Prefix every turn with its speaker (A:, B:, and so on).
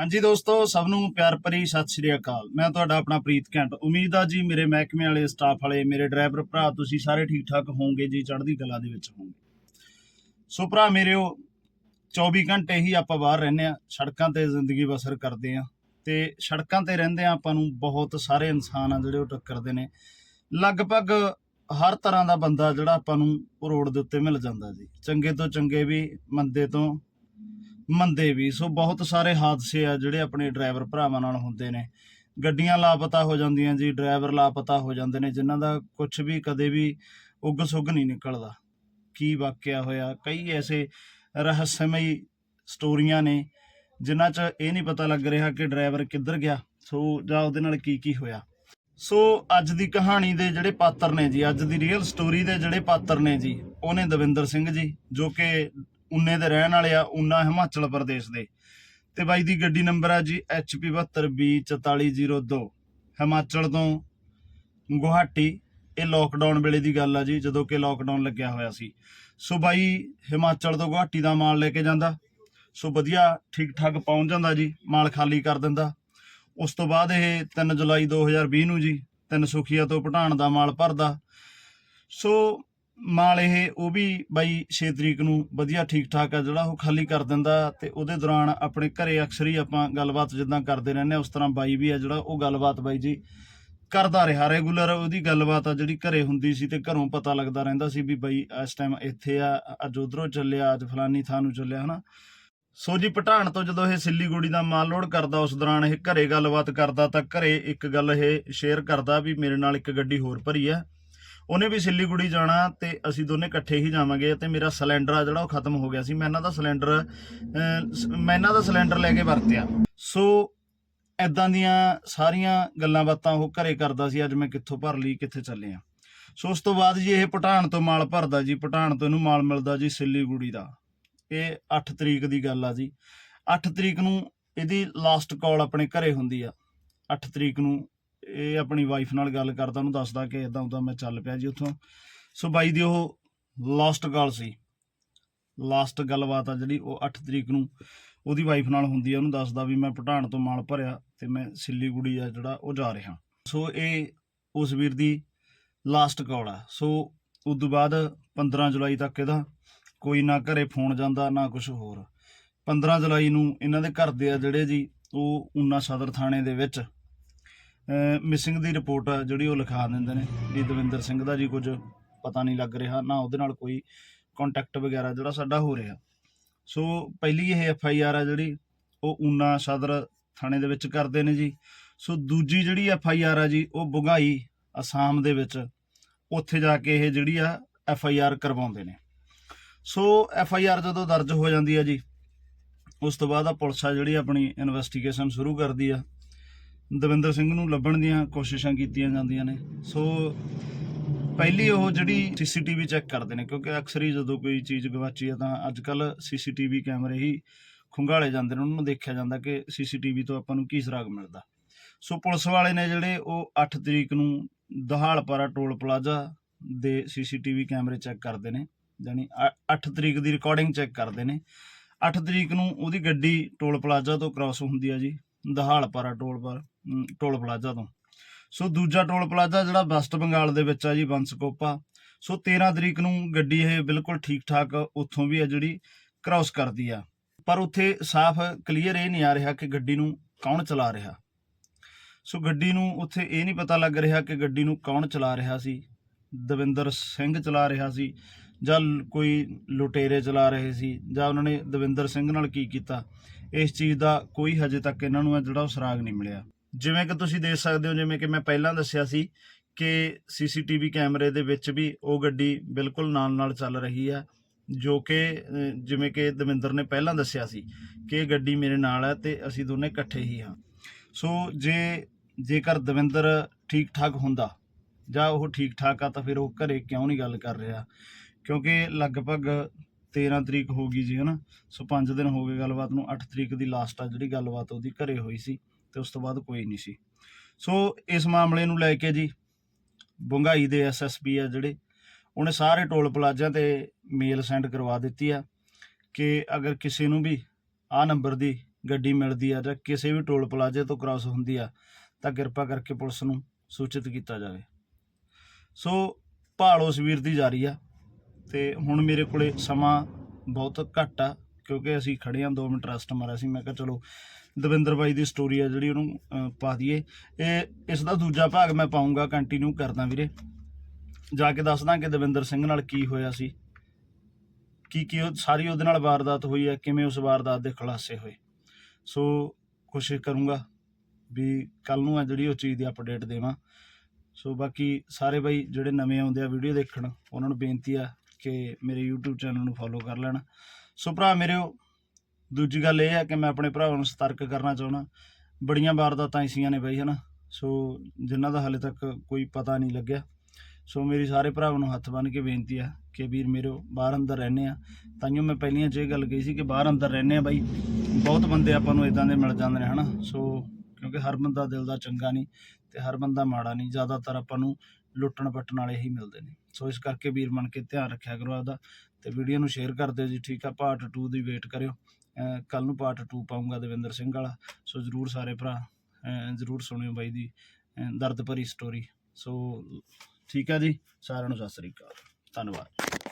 A: ਹਾਂਜੀ ਦੋਸਤੋ, ਸਭ ਨੂੰ ਪਿਆਰ ਭਰੀ ਸਤਿ ਸ਼੍ਰੀ ਅਕਾਲ। ਮੈਂ ਤੁਹਾਡਾ ਆਪਣਾ ਪ੍ਰੀਤ ਘੰਟ। ਉਮੀਦ ਆ ਜੀ ਮੇਰੇ ਮਹਿਕਮੇ ਵਾਲੇ ਸਟਾਫ ਵਾਲੇ, ਮੇਰੇ ਡਰਾਈਵਰ ਭਰਾ, ਤੁਸੀਂ ਸਾਰੇ ਠੀਕ ਠਾਕ ਹੋਵੋਗੇ ਜੀ, ਚੜ੍ਹਦੀ ਕਲਾ ਦੇ ਵਿੱਚ ਹੋਵੋਗੇ। ਸੋ ਭਰਾ ਮੇਰਿਓ 24 ਘੰਟੇ ਹੀ ਆਪਾਂ ਬਾਹਰ ਰਹਿੰਦੇ ਆ ਸੜਕਾਂ ਤੇ ਜ਼ਿੰਦਗੀ ਬਸਰ ਕਰਦੇ ਆ ਤੇ ਸੜਕਾਂ ਤੇ ਰਹਿੰਦੇ ਆ ਆਪਾਂ ਨੂੰ ਬਹੁਤ ਸਾਰੇ ਇਨਸਾਨ ਆ ਜਿਹੜੇ ਉਹ ਟੱਕਰਦੇ ਨੇ। ਲਗਭਗ ਹਰ ਤਰ੍ਹਾਂ ਦਾ ਬੰਦਾ ਜਿਹੜਾ ਆਪਾਂ ਨੂੰ ਉਹ ਰੋਡ ਦੇ ਉੱਤੇ ਮਿਲ ਜਾਂਦਾ ਜੀ। ਚੰਗੇ ਤੋਂ ਚੰਗੇ ਵੀ, ਮੰਦੇ ਤੋਂ ਮੰਦੇ ਵੀ। ਸੋ ਬਹੁਤ ਸਾਰੇ ਹਾਦਸੇ ਆ ਜਿਹੜੇ ਆਪਣੇ ਡਰਾਈਵਰ ਭਰਾਵਾਂ ਨਾਲ ਹੁੰਦੇ ਨੇ। ਗੱਡੀਆਂ ਲਾਪਤਾ ਹੋ ਜਾਂਦੀਆਂ ਜੀ, ਡਰਾਈਵਰ ਲਾਪਤਾ ਹੋ ਜਾਂਦੇ ਨੇ, ਜਿਨ੍ਹਾਂ ਦਾ ਕੁਝ ਵੀ ਕਦੇ ਵੀ ਉੱਗ ਸੁੱਗ ਨਹੀਂ ਨਿਕਲਦਾ। ਕੀ ਵਾਕਿਆ ਹੋਇਆ? ਕਈ ਐਸੇ ਰਹੱਸਮਈ ਸਟੋਰੀਆਂ ਨੇ, ਜਿਨ੍ਹਾਂ 'ਚ ਇਹ ਨਹੀਂ ਪਤਾ ਲੱਗ ਰਿਹਾ ਕਿ ਡਰਾਈਵਰ ਕਿੱਧਰ ਗਿਆ। ਸੋ ਜਾਂ ਉਹਦੇ ਨਾਲ ਕੀ ਕੀ ਹੋਇਆ। ਸੋ ਅੱਜ ਦੀ ਕਹਾਣੀ ਦੇ ਜਿਹੜੇ ਪਾਤਰ ਨੇ ਜੀ, ਅੱਜ ਦੀ ਰੀਅਲ ਸਟੋਰੀ ਦੇ ਜਿਹੜੇ ਪਾਤਰ ਨੇ ਜੀ ਉਹਨੇ ਦਵਿੰਦਰ ਸਿੰਘ ਜੀ, ਜੋ ਕਿ ਉਨੇ ਦੇ ਰਹਿਣ ਵਾਲੇ ਆ ਉਨਾ ਹਿਮਾਚਲ ਪ੍ਰਦੇਸ਼ ਦੇ। ਤੇ ਬਾਈ ਦੀ ਗੱਡੀ ਨੰਬਰ ਆ ਜੀ HP 72B4402 ਹਿਮਾਚਲ ਤੋਂ ਗੁਹਾਟੀ, ਇਹ ਲੋਕਡਾਊਨ ਵੇਲੇ ਦੀ ਗੱਲ ਆ ਜੀ, ਜਦੋਂ ਕਿ ਲੋਕਡਾਊਨ ਲੱਗਿਆ ਹੋਇਆ ਸੀ। ਸੋ ਬਾਈ, ਹਿਮਾਚਲ ਤੋਂ ਗੁਹਾਟੀ ਦਾ ਮਾਲ ਲੈ ਕੇ ਜਾਂਦਾ। ਸੋ ਵਧੀਆ ਠੀਕ ਠਾਕ ਪਹੁੰਚ ਜਾਂਦਾ ਜੀ, ਮਾਲ ਖਾਲੀ ਕਰ ਦਿੰਦਾ। ਉਸ ਤੋਂ ਬਾਅਦ ਇਹ 3 ਜੁਲਾਈ 2020 ਨੂੰ ਜੀ, ਤਿੰਨ ਸੁਖੀਆ ਤੋਂ ਪਟਾਣ ਦਾ ਮਾਲ ਭਰਦਾ। ਸੋ ਮਾਲ ਇਹ, ਉਹ ਵੀ ਬਾਈ 6 ਤਰੀਕ ਨੂੰ ਵਧੀਆ ਠੀਕ ਠਾਕ ਆ, ਜਿਹੜਾ ਉਹ ਖਾਲੀ ਕਰ ਦਿੰਦਾ ਤੇ ਉਹਦੇ ਦੌਰਾਨ ਆਪਣੇ ਘਰੇ ਅਕਸਰ ਹੀ ਆਪਾਂ ਗੱਲਬਾਤ ਜਿੱਦਾਂ ਕਰਦੇ ਰਹਿੰਦੇ ਆ ਉਸ ਤਰ੍ਹਾਂ ਬਾਈ ਵੀ ਆ ਜਿਹੜਾ, ਉਹ ਗੱਲਬਾਤ ਬਾਈ ਜੀ ਕਰਦਾ ਰਿਹਾ, ਰੈਗੂਲਰ ਉਹਦੀ ਗੱਲਬਾਤ ਆ ਜਿਹੜੀ ਘਰੇ ਹੁੰਦੀ ਸੀ ਤੇ ਘਰੋਂ ਪਤਾ ਲੱਗਦਾ ਰਹਿੰਦਾ ਸੀ ਵੀ ਬਾਈ ਇਸ ਟਾਈਮ ਇੱਥੇ ਆ, ਅੱਜ ਉਧਰੋਂ ਚੱਲਿਆ, ਅੱਜ ਫਲਾਨੀ ਥਾਂ ਨੂੰ ਚੱਲਿਆ, ਹਨਾ। ਸੋ ਜੀ ਪਟਾਣ ਤੋਂ ਜਦੋਂ ਇਹ ਸਿੱਲੀਗੁੜੀ ਦਾ ਮਾਲ ਲੋਡ ਕਰਦਾ, ਉਸ ਦੌਰਾਨ ਇਹ ਘਰੇ ਗੱਲਬਾਤ ਕਰਦਾ ਤਾਂ ਘਰੇ ਇੱਕ ਗੱਲ ਇਹ ਸ਼ੇਅਰ ਕਰਦਾ ਵੀ ਮੇਰੇ ਨਾਲ ਇੱਕ ਗੱਡੀ ਹੋਰ ਭਰੀ ਆ। ਉਹਨੇ ਵੀ ਸਿੱਲੀਗੁੜੀ ਜਾਣਾ ਤੇ ਅਸੀਂ ਦੋਨੇ ਇਕੱਠੇ ਹੀ ਜਾਵਾਂਗੇ ਤੇ ਮੇਰਾ ਸਿਲੰਡਰ ਆ ਜਿਹੜਾ ਉਹ ਖਤਮ ਹੋ ਗਿਆ ਸੀ। ਮੈਂ ਇਹਨਾਂ ਦਾ ਸਿਲੰਡਰ ਮੈਂ ਇਹਨਾਂ ਦਾ ਸਿਲੰਡਰ ਲੈ ਕੇ ਵਰਤਿਆ। ਸੋ ਐਦਾਂ ਦੀਆਂ ਸਾਰੀਆਂ ਗੱਲਾਂ ਬਾਤਾਂ ਉਹ ਘਰੇ ਕਰਦਾ ਸੀ, ਅੱਜ ਮੈਂ ਕਿੱਥੋਂ ਭਰ ਲਈ, ਕਿੱਥੇ ਚੱਲੇ ਆ। ਸੋ ਉਸ ਤੋਂ ਬਾਅਦ ਜੀ ਇਹ ਪਟਾਣ ਤੋਂ ਮਾਲ ਭਰਦਾ ਜੀ ਪਟਾਣ ਤੋਂ ਇਹਨੂੰ ਮਾਲ ਮਿਲਦਾ ਜੀ ਸਿੱਲੀਗੁੜੀ ਦਾ। ਇਹ 8 ਤਰੀਕ ਦੀ ਗੱਲ ਆ ਜੀ। 8 ਤਰੀਕ ਨੂੰ ਇਹਦੀ ਲਾਸਟ ਕਾਲ ਆਪਣੇ ਘਰੇ ਹੁੰਦੀ ਆ। 8 ਤਰੀਕ ਨੂੰ ਇਹ ਆਪਣੀ ਵਾਈਫ ਨਾਲ ਗੱਲ ਕਰਦਾ, ਉਹਨੂੰ ਦੱਸਦਾ ਕਿ ਇਦਾਂ ਉਦਾਂ ਮੈਂ ਚੱਲ ਪਿਆ ਜੀ ਉੱਥੋਂ। ਸੋ ਬਾਈ ਦੀ ਉਹ ਲਾਸਟ ਕਾਲ ਸੀ। ਲਾਸਟ ਗੱਲਬਾਤ ਆ ਜਿਹੜੀ, ਉਹ 8 ਤਰੀਕ ਨੂੰ ਉਹਦੀ ਵਾਈਫ ਨਾਲ ਹੁੰਦੀ ਆ, ਉਹਨੂੰ ਦੱਸਦਾ ਵੀ ਮੈਂ ਪਟਾਣ ਤੋਂ ਮਾਲ ਭਰਿਆ ਤੇ ਮੈਂ ਸਿੱਲੀਗੁੜੀ ਆ ਜਿਹੜਾ, ਉਹ ਜਾ ਰਿਹਾ। ਸੋ ਇਹ ਉਸ ਵੀਰ ਦੀ ਲਾਸਟ ਕਾਲ ਆ। ਸੋ ਉਸ ਤੋਂ ਬਾਅਦ 15 ਜੁਲਾਈ ਤੱਕ ਇਹਦਾ ਕੋਈ ਨਾ ਘਰੇ ਫੋਨ ਜਾਂਦਾ, ਨਾ ਕੁਝ ਹੋਰ। 15 ਜੁਲਾਈ ਨੂੰ ਇਹਨਾਂ ਦੇ ਘਰ ਦੇ ਆ ਜਿਹੜੇ ਜੀ, ਉਹ ਉਨਾ ਸਦਰ ਥਾਣੇ ਦੇ ਵਿੱਚ ਮਿਸਿੰਗ ਦੀ ਰਿਪੋਰਟ ਆ, ਜਿਹੜੀ ਉਹ ਲਿਖਾ ਦਿੰਦੇ ਨੇ, ਵੀ ਦਵਿੰਦਰ ਸਿੰਘ ਦਾ ਜੀ ਕੁਝ ਪਤਾ ਨਹੀਂ ਲੱਗ ਰਿਹਾ, ਨਾ ਉਹਦੇ ਨਾਲ ਕੋਈ ਕੰਟੈਕਟ ਵਗੈਰਾ ਜਿਹੜਾ ਸਾਡਾ ਹੋ ਰਿਹਾ। ਸੋ ਪਹਿਲੀ ਇਹ ਐਫ ਆਈ ਆਰ ਆ ਜਿਹੜੀ, ਉਹ ਊਨਾ ਸਦਰ ਥਾਣੇ ਦੇ ਵਿੱਚ ਕਰਦੇ ਨੇ ਜੀ। ਸੋ ਦੂਜੀ ਜਿਹੜੀ ਐਫ ਆਈ ਆਰ ਆ ਜੀ, ਉਹ ਬੁਗਾਈ, ਅਸਾਮ ਦੇ ਵਿੱਚ, ਉੱਥੇ ਜਾ ਕੇ ਇਹ ਜਿਹੜੀ ਆ ਐਫ ਆਈ ਆਰ ਕਰਵਾਉਂਦੇ ਨੇ। ਸੋ ਐਫ ਆਈ ਆਰ ਜਦੋਂ ਦਰਜ ਹੋ ਜਾਂਦੀ ਆ ਜੀ, ਉਸ ਤੋਂ ਬਾਅਦ ਆ ਪੁਲਿਸ ਆ ਜਿਹੜੀ ਆਪਣੀ ਇਨਵੈਸਟੀਗੇਸ਼ਨ ਸ਼ੁਰੂ ਕਰਦੀ ਆ। ਦਵਿੰਦਰ ਸਿੰਘ ਨੂੰ ਲੱਭਣ ਦੀਆਂ ਕੋਸ਼ਿਸ਼ਾਂ ਕੀਤੀਆਂ ਜਾਂਦੀਆਂ ਨੇ। ਸੋ ਪਹਿਲੀ ਉਹ ਜਿਹੜੀ ਸੀਸੀਟੀਵੀ ਚੈੱਕ ਕਰਦੇ ਨੇ, ਕਿਉਂਕਿ ਅਕਸਰ ਹੀ ਜਦੋਂ ਕੋਈ ਚੀਜ਼ ਗਵਾਚੀ ਹੈ ਤਾਂ ਅੱਜ ਕੱਲ ਸੀਸੀਟੀਵੀ ਕੈਮਰੇ ਹੀ ਖੁੰਗਾਲੇ ਜਾਂਦੇ ਨੇ, ਉਹਨਾਂ ਨੂੰ ਦੇਖਿਆ ਜਾਂਦਾ ਕਿ ਸੀਸੀਟੀਵੀ ਤੋਂ ਆਪਾਂ ਨੂੰ ਕੀ ਸੁਰਾਗ ਮਿਲਦਾ। ਸੋ ਪੁਲਿਸ ਵਾਲੇ ਨੇ ਜਿਹੜੇ ਉਹ 8 ਤਰੀਕ ਨੂੰ ਦਹਾਲਪੁਰਾ ਟੋਲ ਪਲਾਜ਼ਾ ਦੇ ਸੀਸੀਟੀਵੀ ਕੈਮਰੇ ਚੈੱਕ ਕਰਦੇ ਨੇ, ਯਾਨੀ 8 ਤਰੀਕ ਦੀ ਰਿਕਾਰਡਿੰਗ ਚੈੱਕ ਕਰਦੇ ਨੇ। 8 ਤਰੀਕ ਨੂੰ ਉਹਦੀ ਗੱਡੀ ਟੋਲ ਪਲਾਜ਼ਾ ਤੋਂ ਕ੍ਰਾਸ ਹੁੰਦੀ ਆ ਜੀ, ਦਹਾਲਪੁਰਾ ਟੋਲ ਪਰ। ਟੋਲ ਪਲਾਜ਼ਾ ਤੋਂ। ਸੋ ਦੂਜਾ ਟੋਲ ਪਲਾਜ਼ਾ ਜਿਹੜਾ ਵੈਸਟ ਬੰਗਾਲ ਦੇ ਵਿੱਚ ਆ ਜੀ, ਬੰਸਕੋਪਾ। ਸੋ 13 ਤਰੀਕ ਨੂੰ ਗੱਡੀ ਇਹ ਬਿਲਕੁਲ ਠੀਕ ਠਾਕ ਉੱਥੋਂ ਵੀ ਆ ਜਿਹੜੀ ਕ੍ਰਾਸ ਕਰਦੀ ਆ। ਪਰ ਉੱਥੇ ਸਾਫ਼ ਕਲੀਅਰ ਇਹ ਨਹੀਂ ਆ ਰਿਹਾ ਕਿ ਗੱਡੀ ਨੂੰ ਕੌਣ ਚਲਾ ਰਿਹਾ। ਸੋ ਗੱਡੀ ਨੂੰ ਉੱਥੇ ਇਹ ਨਹੀਂ ਪਤਾ ਲੱਗ ਰਿਹਾ ਕਿ ਗੱਡੀ ਨੂੰ ਕੌਣ ਚਲਾ ਰਿਹਾ ਸੀ, ਦਵਿੰਦਰ ਸਿੰਘ ਚਲਾ ਰਿਹਾ ਸੀ, ਜਾਂ ਕੋਈ ਲੁਟੇਰੇ ਚਲਾ ਰਹੇ ਸੀ, ਜਾਂ ਉਹਨਾਂ ਨੇ ਦਵਿੰਦਰ ਸਿੰਘ ਨਾਲ ਕੀ ਕੀਤਾ। ਇਸ ਚੀਜ਼ ਦਾ ਕੋਈ ਹਜੇ ਤੱਕ ਇਹਨਾਂ ਨੂੰ ਹੈ ਜਿਹੜਾ ਉਹ ਸੁਰਾਗ ਨਹੀਂ ਮਿਲਿਆ। ਜਿਵੇਂ ਕਿ ਤੁਸੀਂ ਦੇਖ ਸਕਦੇ ਹੋ, ਜਿਵੇਂ ਕਿ ਮੈਂ ਪਹਿਲਾਂ ਦੱਸਿਆ ਸੀ ਕਿ ਸੀਸੀਟੀਵੀ ਕੈਮਰੇ ਦੇ ਵਿੱਚ ਵੀ ਉਹ ਗੱਡੀ ਬਿਲਕੁਲ ਨਾਲ ਨਾਲ ਚੱਲ ਰਹੀ ਹੈ ਜੋ ਕਿ ਜਿਵੇਂ ਕਿ ਦਵਿੰਦਰ ਨੇ ਪਹਿਲਾਂ ਦੱਸਿਆ ਸੀ ਕਿ ਇਹ ਗੱਡੀ ਮੇਰੇ ਨਾਲ ਹੈ ਤੇ ਅਸੀਂ ਦੋਨੇ ਇਕੱਠੇ ਹੀ ਹਾਂ। ਸੋ ਜੇ, ਜੇਕਰ ਦਵਿੰਦਰ ਠੀਕ ਠਾਕ ਹੁੰਦਾ ਜਾਂ ਉਹ ਠੀਕ ਠਾਕ ਆ ਤਾਂ ਫਿਰ ਉਹ ਘਰੇ ਕਿਉਂ ਨਹੀਂ ਗੱਲ ਕਰ ਰਿਹਾ? ਕਿਉਂਕਿ ਲਗਭਗ 13 ਤਰੀਕ ਹੋ ਗਈ ਜੀ, ਹਨਾ? ਸੋ 5 ਦਿਨ ਹੋ ਗਏ ਗੱਲਬਾਤ ਨੂੰ 8 ਤਰੀਕ ਦੀ ਲਾਸਟ ਆ ਜਿਹੜੀ ਗੱਲਬਾਤ ਉਹਦੀ ਘਰੇ ਹੋਈ ਸੀ। ਤੇ ਉਸ ਤੋਂ ਬਾਅਦ ਕੋਈ ਨਹੀਂ ਸੀ। ਸੋ ਇਸ ਮਾਮਲੇ ਨੂੰ ਲੈ ਕੇ ਜੀ ਬੰਗਾਈ ਦੇ ਐਸਐਸਪੀ ਆ ਜਿਹੜੇ, ਉਹਨੇ ਸਾਰੇ ਟੋਲ ਪਲਾਜ਼ਿਆਂ ਤੇ ਮੇਲ ਸੈਂਡ ਕਰਵਾ ਦਿੱਤੀ ਆ ਕਿ ਅਗਰ ਕਿਸੇ ਨੂੰ ਵੀ ਆ ਨੰਬਰ ਦੀ ਗੱਡੀ ਮਿਲਦੀ ਆ ਜਾਂ ਕਿਸੇ ਵੀ ਟੋਲ ਪਲਾਜ਼ੇ ਤੋਂ ਕ੍ਰਾਸ ਹੁੰਦੀ ਆ, ਤਾਂ ਕਿਰਪਾ ਕਰਕੇ ਪੁਲਿਸ ਨੂੰ ਸੂਚਿਤ ਕੀਤਾ ਜਾਵੇ। ਸੋ ਭਾਲ ਉਸ ਵੀਰ ਦੀ ਜਾਰੀ ਆ ਤੇ ਹੁਣ ਮੇਰੇ ਕੋਲੇ ਸਮਾਂ ਬਹੁਤ ਘੱਟ ਆ। ਕਿਉਂਕਿ ਅਸੀਂ ਖੜੇ ਆ 2 ਮਿੰਟ ਰੈਸਟ ਮਾਰਿਆ ਸੀ। ਮੈਂ ਕਿਹਾ ਚਲੋ, ਦਵਿੰਦਰ ਬਾਈ ਦੀ ਸਟੋਰੀ ਆ ਜਿਹੜੀ ਉਹਨੂੰ ਪਾ ਦਈਏ। ਇਹ, ਇਸ ਦਾ ਦੂਜਾ ਭਾਗ ਮੈਂ ਪਾਉਂਗਾ ਕੰਟੀਨਿਊ ਕਰਦਾ ਵੀਰੇ। ਜਾ ਕੇ ਦੱਸਦਾ ਕਿ ਦਵਿੰਦਰ ਸਿੰਘ ਨਾਲ ਕੀ ਹੋਇਆ ਸੀ। ਕੀ ਕੀ ਉਹ ਸਾਰੀ ਉਹਦੇ ਨਾਲ ਵਾਰਦਾਤ ਹੋਈ ਹੈ, ਕਿਵੇਂ ਉਸ ਵਾਰਦਾਤ ਦੇ ਖੁਲਾਸੇ ਹੋਏ। ਸੋ ਕੋਸ਼ਿਸ਼ ਕਰੂੰਗਾ ਵੀ ਕੱਲ ਨੂੰ ਆ ਜਿਹੜੀ ਉਹ ਚੀਜ਼ ਦੀ ਅਪਡੇਟ ਦੇਵਾਂ। ਸੋ, ਬਾਕੀ ਸਾਰੇ ਬਾਈ ਜਿਹੜੇ ਨਵੇਂ ਆਉਂਦੇ ਆ ਵੀਡੀਓ ਦੇਖਣ, ਉਹਨਾਂ ਨੂੰ ਬੇਨਤੀ ਆ ਕਿ ਮੇਰੇ YouTube ਚੈਨਲ ਨੂੰ ਫੋਲੋ ਕਰ ਲੈਣ। ਸੋ ਭਰਾ ਮੇਰਿਓ ਦੂਜੀ ਗੱਲ ਇਹ ਹੈ ਕਿ ਮੈਂ ਆਪਣੇ ਭਰਾਵਾਂ ਨੂੰ ਸਤਰਕ ਕਰਨਾ ਚਾਹੁੰਦਾ। ਬੜੀਆਂ ਵਾਰਦਾਤਾਂ ਐਸੀਆਂ ਨੇ ਬਾਈ, ਹਨਾ? ਸੋ ਜਿਨ੍ਹਾਂ ਦਾ ਹਾਲੇ ਤੱਕ ਕੋਈ ਪਤਾ ਨਹੀਂ ਲੱਗਿਆ। ਸੋ ਮੇਰੀ ਸਾਰੇ ਭਰਾਵਾਂ ਨੂੰ ਹੱਥ ਬੰਨ੍ਹ ਕੇ ਬੇਨਤੀ ਆ ਕਿ ਵੀਰ ਮੇਰੇ ਬਾਹਰ ਅੰਦਰ ਰਹਿੰਦੇ ਆ। ਤਾਂਿਓ ਮੈਂ ਪਹਿਲੀਆਂ 'ਚ ਇਹ ਗੱਲ ਕਹੀ ਸੀ ਕਿ ਬਾਹਰ ਅੰਦਰ ਰਹਿੰਦੇ ਆ ਬਾਈ, ਬਹੁਤ ਬੰਦੇ ਆਪਾਂ ਨੂੰ ਇਦਾਂ ਦੇ ਮਿਲ ਜਾਂਦੇ ਨੇ, ਹਨਾ? ਸੋ ਕਿਉਂਕਿ ਹਰ ਬੰਦਾ ਦਿਲ ਦਾ ਚੰਗਾ ਨਹੀਂ ਤੇ ਹਰ ਬੰਦਾ ਮਾੜਾ ਨਹੀਂ, ਜ਼ਿਆਦਾਤਰ ਆਪਾਂ ਨੂੰ ਲੁੱਟਣ ਪੱਟਣ ਵਾਲੇ ਹੀ ਮਿਲਦੇ ਨੇ। ਸੋ ਇਸ ਕਰਕੇ ਵੀਰ ਬਣ ਕੇ ਧਿਆਨ ਰੱਖਿਆ ਕਰੋ ਆਪਦਾ। ਤੇ ਵੀਡੀਓ ਨੂੰ ਸ਼ੇਅਰ ਕਰ ਦਿਓ ਜੀ, ਠੀਕ ਆ? ਪਾਰਟ 2 ਦੀ ਵੇਟ ਕਰਿਓ। ਕੱਲ ਨੂੰ ਪਾਰਟ 2 ਪਾਉਂਗਾ ਦਵਿੰਦਰ ਸਿੰਘ ਵਾਲਾ। ਸੋ ਜਰੂਰ ਸਾਰੇ ਭਰਾ ਜਰੂਰ ਸੁਣਿਓ ਬਾਈ ਦੀ ਦਰਦ ਭਰੀ ਸਟੋਰੀ ਸੋ ਠੀਕ ਆ ਜੀ, ਸਾਰਿਆਂ ਨੂੰ ਸਤਿ ਸ੍ਰੀ ਅਕਾਲ। ਧੰਨਵਾਦ।